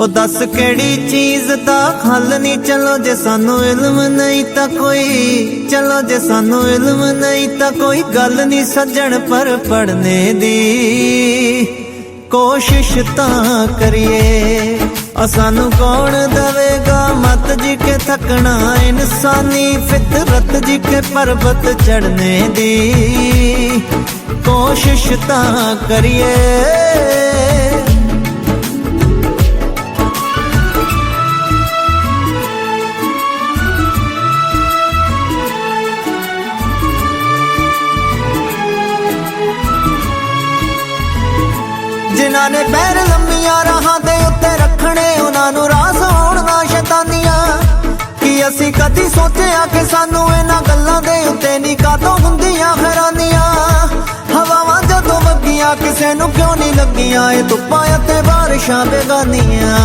ਉਹ ਦੱਸ ਕਿਹੜੀ ਚੀਜ਼ ਦਾ ਹੱਲ ਨਹੀਂ ਚਲੋ ਜੇ ਸਾਨੂੰ ਇਲਮ ਨਹੀਂ ਤਾਂ ਕੋਈ, ਚਲੋ ਜੇ ਸਾਨੂੰ ਇਲਮ ਨਹੀਂ ਤਾਂ ਕੋਈ ਗੱਲ ਨਹੀਂ ਸੱਜਣ ਪਰ ਪੜਨੇ ਦੀ। ਕੋਸ਼ਿਸ਼ ਤਾਂ ਕਰੀਏ ਆ ਸਾਨੂੰ ਕੌਣ ਦਵੇਗਾ? ਮਤ ਜੀ ਕੇ ਥਕਣਾ, ਇਨਸਾਨੀ ਫਿਤਰਤ ਜੀ ਕੇ ਪਰਬਤ ਚੜਨੇ ਦੀ। ਕੋਸ਼ਿਸ਼ ਤਾਂ ਕਰੀਏ। ਨੇ ਪੈਰ ਲੰਮੀਆਂ ਰਾਹਾਂ ਦੇ ਉੱਤੇ ਰੱਖਣੇ, ਉਹਨਾਂ ਨੂੰ ਰਾਸ ਹੋਣ ਦਾ ਸ਼ੈਤਾਨੀਆਂ। ਕੀ ਅਸੀਂ ਕਦੀ ਸੋਚਿਆ ਕਿ ਸਾਨੂੰ ਇਹਨਾਂ ਗੱਲਾਂ ਦੇ ਨਹੀਂ ਲੱਗੀਆਂ ਧੁੱਪਾਂ ਅਤੇ ਬਾਰਿਸ਼ਾਂ ਬੇਗਾਨੀਆਂ।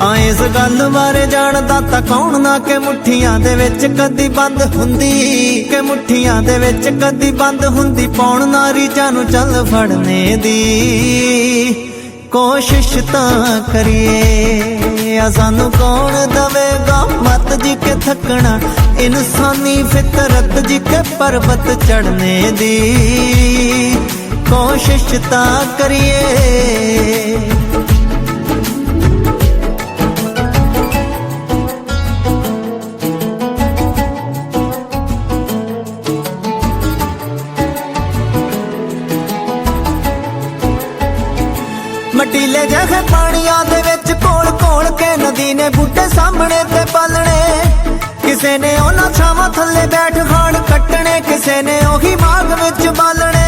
ਆ ਇਸ ਗੱਲ ਬਾਰੇ ਜਾਣਦਾ ਤਾਂ ਕੌਣ ਨਾ ਕਿ ਮੁੱਠੀਆਂ ਦੇ ਵਿੱਚ ਕਦੀ ਬੰਦ ਹੁੰਦੀ, ਕਿ ਮੁੱਠੀਆਂ ਦੇ ਵਿੱਚ ਕਦੀ ਬੰਦ ਹੁੰਦੀ, ਪੌਣ ਨਾਰੀ ਨੂੰ ਚੱਲ ਫੜਨੇ ਦੀ। ਕੋਸ਼ਿਸ਼ ਤਾਂ ਕਰੀਏ, ਆ ਸਾਨੂੰ ਕੌਣ ਦਵੇਗਾ? ਮਤ ਜੀ ਕੇ ਥੱਕਣਾ, ਇਨਸਾਨੀ ਫਿਤਰਤ ਜੀ ਕੇ ਪਰਬਤ ਚੜਨੇ ਦੀ। ਕੋਸ਼ਿਸ਼ ਤਾਂ ਕਰੀਏ। ਮਟੀਲੇ ਜਿਹੇ ਪਾਣੀਆਂ ਦੇ ਵਿੱਚ, ਕੋਲ ਕੋਲ ਕੇ ਨਦੀ ਨੇ ਬੂਟੇ ਸਾਹਮਣੇ ਤੇ ਪਾਲਣੇ। ਕਿਸੇ ਨੇ ਉਹਨਾਂ ਛਾਵਾਂ ਥੱਲੇ ਬੈਠ ਖਾਣ ਕੱਟਣੇ, ਕਿਸੇ ਨੇ ਉਹੀ ਬਾਗ ਵਿੱਚ ਬਾਲਣੇ।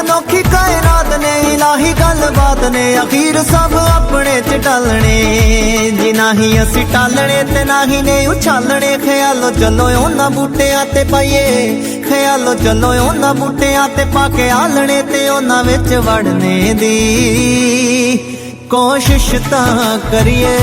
ਅਨੋਖੀ ਕਾਇਨਾਤ ਨੇ, ਇਲਾਹੀ ਗੱਲਬਾਤ ਨੇ, ਅਖੀਰ ਸਭ ਆਪਣੇ ਚ ਟਾਲਣੇ। ਜੀ ਨਹੀਂ ਅਸੀਂ ਟਾਲਣੇ ਤੇ ਨਹੀਂ ਨੇ ਉਛਾਲਣੇ, ਖਿਆਲੋ ਚੱਲੋ ਉਹਨਾਂ ਬੂਟਿਆਂ ਤੇ ਪਾਈਏ। ਖਿਆਲੋ ਚੱਲੋ ਉਹਨਾਂ ਬੂਟਿਆਂ ਤੇ ਪਾ ਕੇ ਆਲਣੇ ਤੇ ਉਹਨਾਂ ਵਿੱਚ ਵੜਨੇ ਦੀ ਕੋਸ਼ਿਸ਼ ਤਾਂ ਕਰੀਏ।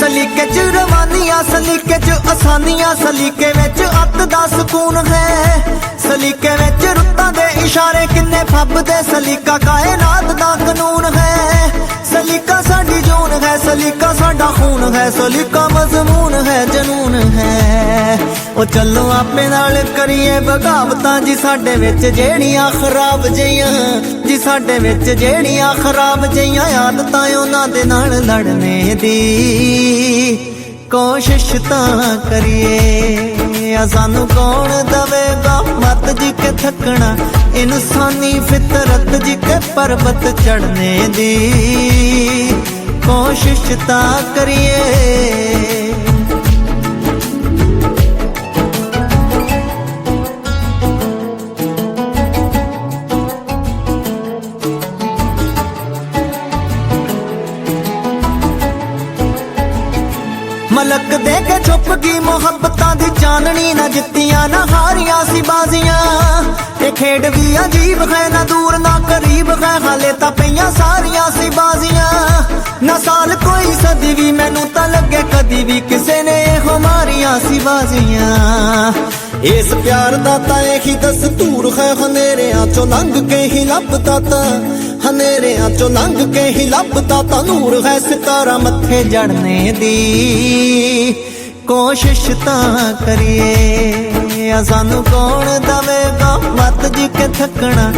ਸਲੀਕੇ ਚ ਰਵਾਨੀਆਂ, ਸਲੀਕੇ ਚ ਆਸਾਨੀਆਂ ਸਲੀਕੇ ਵਿੱਚ ਅੱਤ ਦਾ ਸਕੂਨ ਹੈ। ਸਲੀਕੇ ਵਿੱਚ ਰੁੱਤਾਂ ਦੇ ਇਸ਼ਾਰੇ ਕਿੰਨੇ ਫੱਬਦੇ, ਸਲੀਕਾ ਕਾਇਨਾਤ ਦਾ ਕਾਨੂੰਨ ਹੈ। ਸਲੀਕਾ ਸਾਡੀ ਜੂਨ ਹੈ, ਸਲੀਕਾ ਸਾਡਾ ਖੂਨ ਹੈ, ਸਲੀਕਾ ਮਜ਼ਮੂਨ ਉਹ ਚੱਲੋ ਆਪੇ ਨਾਲ ਕਰੀਏ ਬਗਾਵਤਾਂ ਜੀ ਸਾਡੇ ਵਿੱਚ ਜਿਹੜੀਆਂ ਖਰਾਬ ਜਈਆਂ ਜੀ ਸਾਡੇ ਵਿੱਚ ਜਿਹੜੀਆਂ ਖਰਾਬ ਜਈਆਂ ਆਦਤਾਂ ਉਹਨਾਂ ਦੇ ਨਾਲ ਲੜਨੇ ਦੀ ਕੋਸ਼ਿਸ਼ ਤਾਂ ਕਰੀਏ। ਆ ਸਾਨੂੰ ਕੌਣ ਦਵੇਗਾ? ਮਤ ਜੀ ਕੇ ਥੱਕਣਾ, ਇਨਸਾਨੀ ਫਿਤਰਤ ਜੀ ਕੇ ਪਰਬਤ ਚੜਨੇ ਦੀ ਕੋਸ਼ਿਸ਼ ਤਾਂ ਕਰੀਏ। ਮਲਕ ਦੇ ਕੇ ਛੁਪ ਗਈ ਮੁਹੱਬਤਾਂ ਦੀ ਚਾਨਣੀ ਨਾ ਜਿੱਤੀਆਂ, ਨਾ ਹਾਰੀਆਂ ਸੀ ਬਾਜ਼ੀਆਂ। ਇਹ ਖੇਡ ਵੀ ਅਜੀਬ ਹੈ, ਨਾ ਦੂਰ, ਨਾ ਕਰੀਬ ਹੈ, ਹਾਲੇ ਤਾਂ ਪਈਆਂ ਸਾਰੀਆਂ ਸੀ ਬਾਜ਼ੀਆਂ। ਨਾ ਸਾਲ ਕੋਈ ਸਦੀ ਵੀ ਮੈਨੂੰ ਤਾਂ ਲੱਗੇ, ਕਦੀ ਵੀ ਕਿਸੇ ਨੇ ਇਹੋ ਮਾਰੀਆਂ ਸੀ ਬਾਜ਼ੀਆਂ। ਇਸ ਪਿਆਰ ਦਾ ਤਾਂ ਇਹੀ ਦਸਤੂਰ ਹੈ, ਹਨੇਰਿਆਂ ਚੋਂ ਲੰਘ ਕੇ ਹੀ ਲੱਭਦਾ ਤਾਂ ਹਨੇਰਿਆਂ ਚੋਂ ਲੰਘ ਕੇ ਹੀ ਲੱਭਦਾ ਤਾਂ ਨੂਰ ਹੈ ਸਿਤਾਰਾ ਮੱਥੇ ਜੜਨੇ ਦੀ। ਕੋਸ਼ਿਸ਼ ਤਾਂ ਕਰੀਏ ਸਾਨੂੰ ਕੌਣ ਦਵੇਗਾ, ਮਤ ਜੀ ਕੇ ਥੱਕਣਾ।